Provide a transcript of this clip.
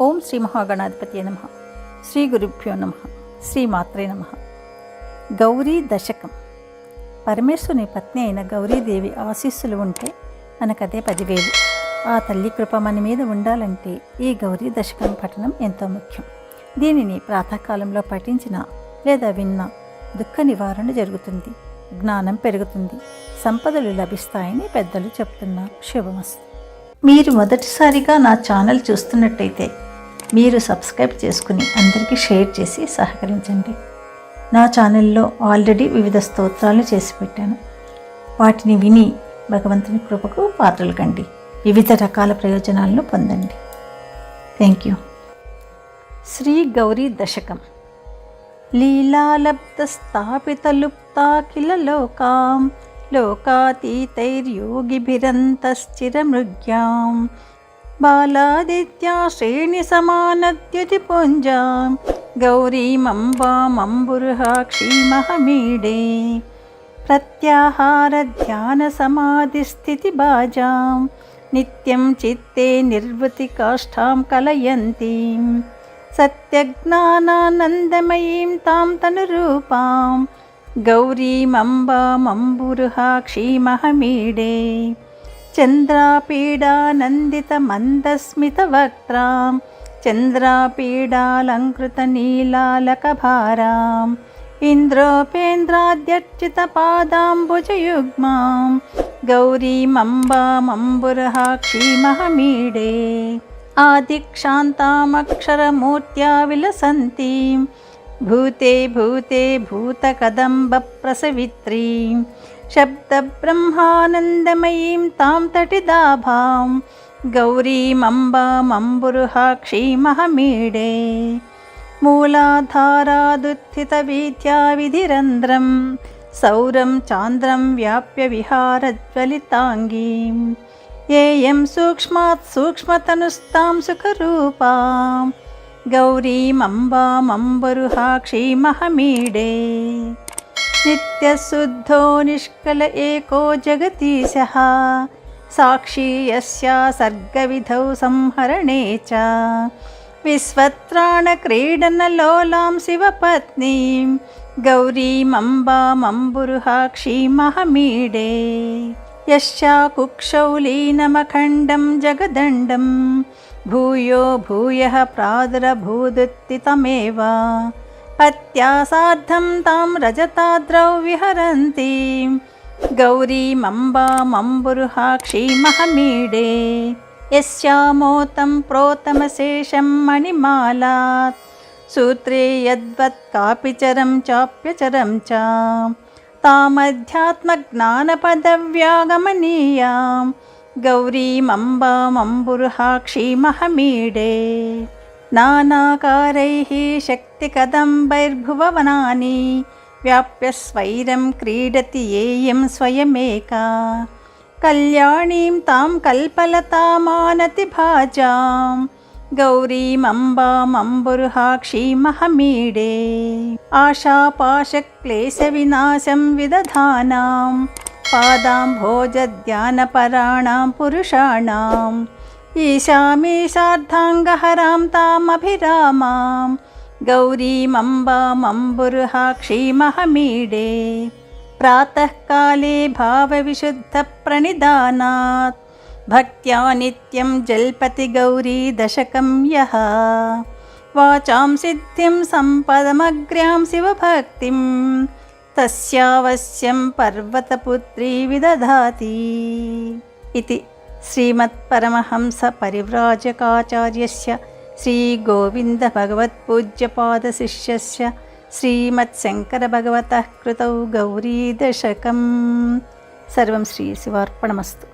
ఓం శ్రీ మహాగణాధిపతి నమ. శ్రీ గురుభ్యో నమ. శ్రీ మాత్రే నమ. గౌరీ దశకం. పరమేశ్వరుని పత్ని అయిన గౌరీదేవి ఆశీస్సులు ఉంటే మనకదే పదివేలు. ఆ తల్లి కృప మన మీద ఉండాలంటే ఈ గౌరీ దశకం పఠనం ఎంతో ముఖ్యం. దీనిని ప్రాతకాలంలో పఠించిన లేదా విన్న దుఃఖ నివారణ జరుగుతుంది జ్ఞానం పెరుగుతుంది సంపదలు లభిస్తాయని పెద్దలు చెప్తున్నారు శుభమస్తు మీరు మొదటిసారిగా నా ఛానల్ చూస్తున్నట్టయితే మీరు సబ్స్క్రైబ్ చేసుకుని అందరికీ షేర్ చేసి సహకరించండి. నా ఛానల్లో ఆల్రెడీ వివిధ స్తోత్రాలు చేసి పెట్టాను. వాటిని విని భగవంతుని కృపకు పాత్రలు కండి. వివిధ రకాల ప్రయోజనాలను పొందండి. థ్యాంక్ యూ శ్రీ గౌరీ దశకం. లీలాలబ్ధస్థాపితలుప్తాఖిల లోకాం లోకాతీతైర్యోగిభిరంతశ్చిరమృగ్యాం. बालादित्या श्रेणिसमानद्युतिपुञ्जां गौरीमम्बामम्बुर्हाक्षीमहमीडे प्रत्याहारध्यानसमाधिस्थितिबाजां नित्यं चित्ते निर्वृतिकाष्ठां कलयन्तीम् सत्यज्ञानानन्दमयीं तां तनुरूपां गौरीमम्बामम्बुरुहाक्षीमहमीडे चन्द्रापीडानन्दितमन्दस्मितवक्त्रां चन्द्रापीडालङ्कृतनीलालकभाराम् इन्द्रोपेन्द्राद्यर्चितपादाम्बुजयुग्मां गौरीमम्बामम्बुरहाक्षीमहमीडे आदिक्षान्तामक्षरमूर्त्या विलसन्तीं भूते भूते भूतकदम्बप्रसवित्रीं। शब्दब्रह्मानन्दमयीं तां तटिदाभां। गौरीमम्बामम्बुरुहाक्षीमहमीडे। मूलाधारादुत्थितवीथ्या विधिरन्ध्रं सौरं चान्द्रं व्याप्य विहारज्वलिताङ्गीम् येयं सूक्ष्मात् सूक्ष्मतनुस्तां सुखरूपां गौरीमम्बामम्बरुहाक्षीमहमीडे। नित्यशुद्धो निष्कल एको जगतीशः। साक्षी यस्या सर्गविधौ संहरणे च। विस्वत्राणक्रीडनलोलां शिवपत्नीं गौरीमम्बामम्बुरुहाक्षीमहमीडे। यस्या कुक्षौलीनमखण्डं जगदण्डं भूयो भूयः प्रादुरभूदुत्थितमेव पत्या सार्धं तां रजताद्रौ विहरन्तीं गौरीमम्बामम्बुरुहाक्षीमहमीडे यस्यामोतं प्रोतमशेषं मणिमालात्। सूत्रे यद्वत् कापिचरं चाप्यचरं च। तामध्यात्मज्ञानपदव्यागमनीयां गौरीमम्बामम्बुरुहाक्षीमहमीडे। नानाकारैः शक्तिकदम्बैर्भुवनानि व्याप्य स्वैरं क्रीडति येयं स्वयमेका। कल्याणीं तां कल्पलतामानति भाजाम् गौरीमम्बामम्बुरुहाक्षीमहमीडे। आशापाशक्लेशविनाशं विदधानां पादाम्भोजध्यानपराणां पुरुषाणाम् ईशामीशार्धाङ्गहरां तामभिरामां गौरीमम्बामम्बुरुहाक्षीमहमीडे प्रातःकाले भावविशुद्धप्रणिधानात् भक्त्या नित्यं जल्पति गौरी दशकं यः। वाचां सिद्धिं सम्पदमग्र्यां शिवभक्तिं तस्यावश्यं पर्वतपुत्री विदधाति इति श्रीमत्परमहंसपरिव्राजकाचार्यस्य श्रीगोविन्दभगवत्पूज्यपादशिष्यस्य श्रीमत्शङ्करभगवतः कृतौ गौरीदशकं सर्वं श्रीशिवार्पणमस्तु